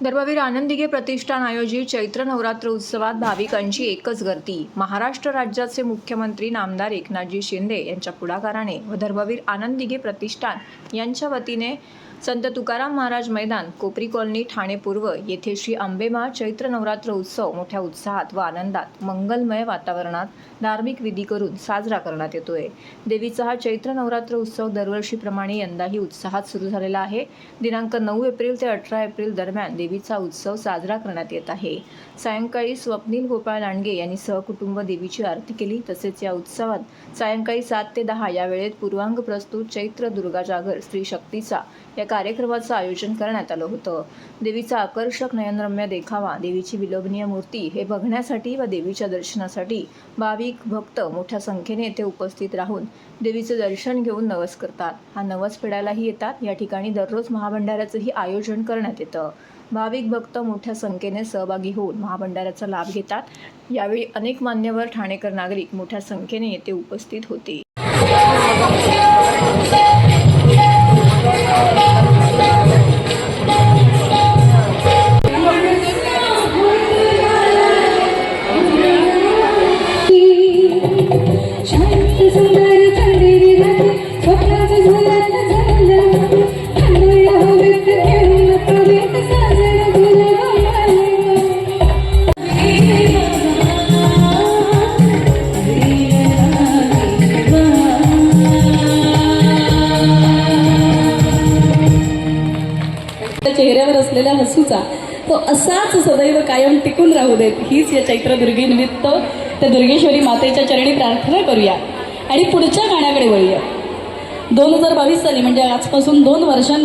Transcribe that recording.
धर्मवीर आनंदिगे प्रतिष्ठान आयोजित चैत्र नवरात्र उत्सवात भाविकांची एकच गर्दी. महाराष्ट्र राज्याचे मुख्यमंत्री नामदार एकनाथजी शिंदे यांच्या पुढाकाराने व धर्मवीर आनंदिगे प्रतिष्ठान यांच्या वतीने संत तुकाराम महाराज मैदान कोपरी कॉलनी ठाणे पूर्व येथे श्री आंबेमा चैत्र नवरात्र उत्सव मोठ्या उत्साहात व आनंदात मंगलमय वातावरणात धार्मिक विधी करून साजरा करण्यात येतोय. देवीचा हा चैत्र नवरात्र उत्सव दरवर्षीप्रमाणे यंदाही उत्साहात सुरू झालेला आहे. दिनांक नऊ एप्रिल ते अठरा एप्रिल दरम्यान देवीचा उत्सव साजरा करण्यात येत आहे. सायंकाळी स्वप्नील गोपाळ लांडगे यांनी सहकुटुंब देवीची आरती केली. तसेच या उत्सवात सायंकाळी सात ते दहा या वेळेत पूर्वांग प्रस्तुत चैत्र दुर्गा जागर स्त्री शक्तीचा या कार्यक्रमाचं आयोजन करण्यात आलं होतं. देवीचा आकर्षक नयनरम्य देखावा देवीची विलोभनीय मूर्ती हे बघण्यासाठी व देवीच्या दर्शनासाठी भाविक भक्त मोठ्या संख्येने येथे उपस्थित राहून देवीचं दर्शन घेऊन नवस करतात. हा नवस फेडायलाही येतात. या ठिकाणी दररोज महाभंडाराचंही आयोजन करण्यात येतं. भाविक भक्त मोठ्या संख्येने सहभागी होऊन महाभंडाऱ्याचा लाभ घेतात. यावेळी अनेक मान्यवर ठाणेकर नागरिक मोठ्या संख्येने येथे उपस्थित होते. चेहऱ्यावर असलेल्या हसूचा तो असाच सदैव कायम टिकून राहू देत. हीच या चैत्रदुर्गीनिमित्त त्या दुर्गेश्वरी मातेच्या चरणी प्रार्थना करूया. आणि पुढच्या गाण्याकडे वळूया. दोन हजार बावीस साली म्हणजे आजपासून दोन वर्षां